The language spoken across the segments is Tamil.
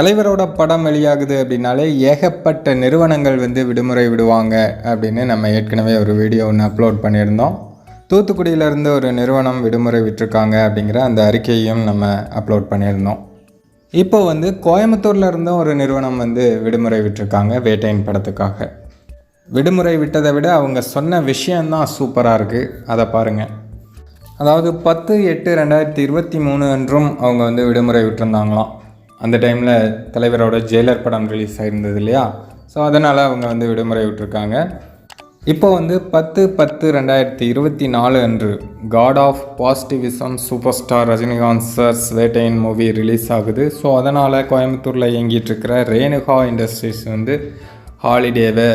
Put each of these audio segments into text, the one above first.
தலைவரோட படம் வெளியாகுது அப்படின்னாலே ஏகப்பட்ட நிறுவனங்கள் வந்து விடுமுறை விடுவாங்க அப்படின்னு நம்ம ஏற்கனவே ஒரு வீடியோ ஒன்று அப்லோட் பண்ணியிருந்தோம். தூத்துக்குடியிலேருந்து ஒரு நிறுவனம் விடுமுறை விட்டுருக்காங்க அப்படிங்கிற அந்த அறிக்கையையும் நம்ம அப்லோட் பண்ணியிருந்தோம். இப்போ வந்து கோயம்புத்தூர்ல இருந்தும் ஒரு நிறுவனம் வந்து விடுமுறை விட்டுருக்காங்க வேட்டையின் படத்துக்காக. விடுமுறை விட்டதை விட அவங்க சொன்ன விஷயந்தான் சூப்பராக இருக்குது அதை பாருங்கள் அதாவது பத்து எட்டு ரெண்டாயிரத்தி இருபத்தி மூணு அன்றும் அவங்க வந்து விடுமுறை விட்டுருந்தாங்களாம். அந்த டைமில் தலைவரோட ஜெயிலர் படம் ரிலீஸ் ஆகிருந்தது இல்லையா? ஸோ அதனால் அவங்க வந்து விடுமுறை விட்டுருக்காங்க. இப்போ வந்து பத்து பத்து ரெண்டாயிரத்தி இருபத்தி நாலு அன்று God of positivism super star Rajinikanth sir Vettaiyan movie release ஆகுது. ஸோ அதனால் கோயம்புத்தூரில் இயங்கிட்டு இருக்கிற ரேணுகா இண்டஸ்ட்ரீஸ் வந்து ஹாலிடேவை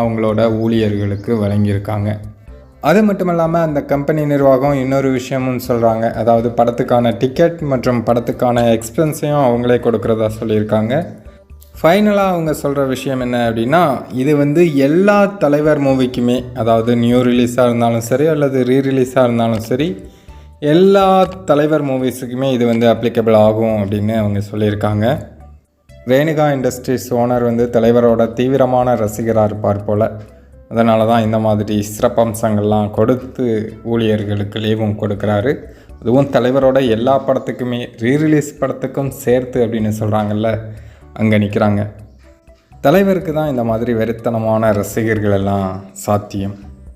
அவங்களோட ஊழியர்களுக்கு வழங்கியிருக்காங்க. அது மட்டும் இல்லாமல் அந்த கம்பெனி நிர்வாகம் இன்னொரு விஷயமும் சொல்கிறாங்க அதாவது படத்துக்கான டிக்கெட் மற்றும் படத்துக்கான எக்ஸ்பென்ஸையும் அவங்களே கொடுக்குறதா சொல்லியிருக்காங்க. ஃபைனலாக அவங்க சொல்கிற விஷயம் என்ன அப்படின்னா இது வந்து எல்லா தலைவர் மூவிக்குமே அதாவது நியூ ரிலீஸாக இருந்தாலும் சரி அல்லது ரீ ரிலீஸாக இருந்தாலும் சரி எல்லா தலைவர் மூவிஸுக்குமே இது வந்து அப்ளிகபிள் ஆகும் அப்படின்னு அவங்க சொல்லியிருக்காங்க. ரேணுகா இண்டஸ்ட்ரீஸ் ஓனர் வந்து தலைவரோட தீவிரமான ரசிகராக இருப்பார் போல். அதனால தான் இந்த மாதிரி சிறப்பம்சங்கள்லாம் கொடுத்து ஊழியர்களுக்கு லீவும் கொடுக்குறாரு. அதுவும் தலைவரோட எல்லா படத்துக்குமே ரீரிலீஸ் படத்துக்கும் சேர்த்து அப்படின்னு சொல்கிறாங்கல்ல அங்கே நிற்கிறாங்க தலைவருக்கு தான் இந்த மாதிரி வெறித்தனமான ரசிகர்கள் எல்லாம் சாத்தியம்.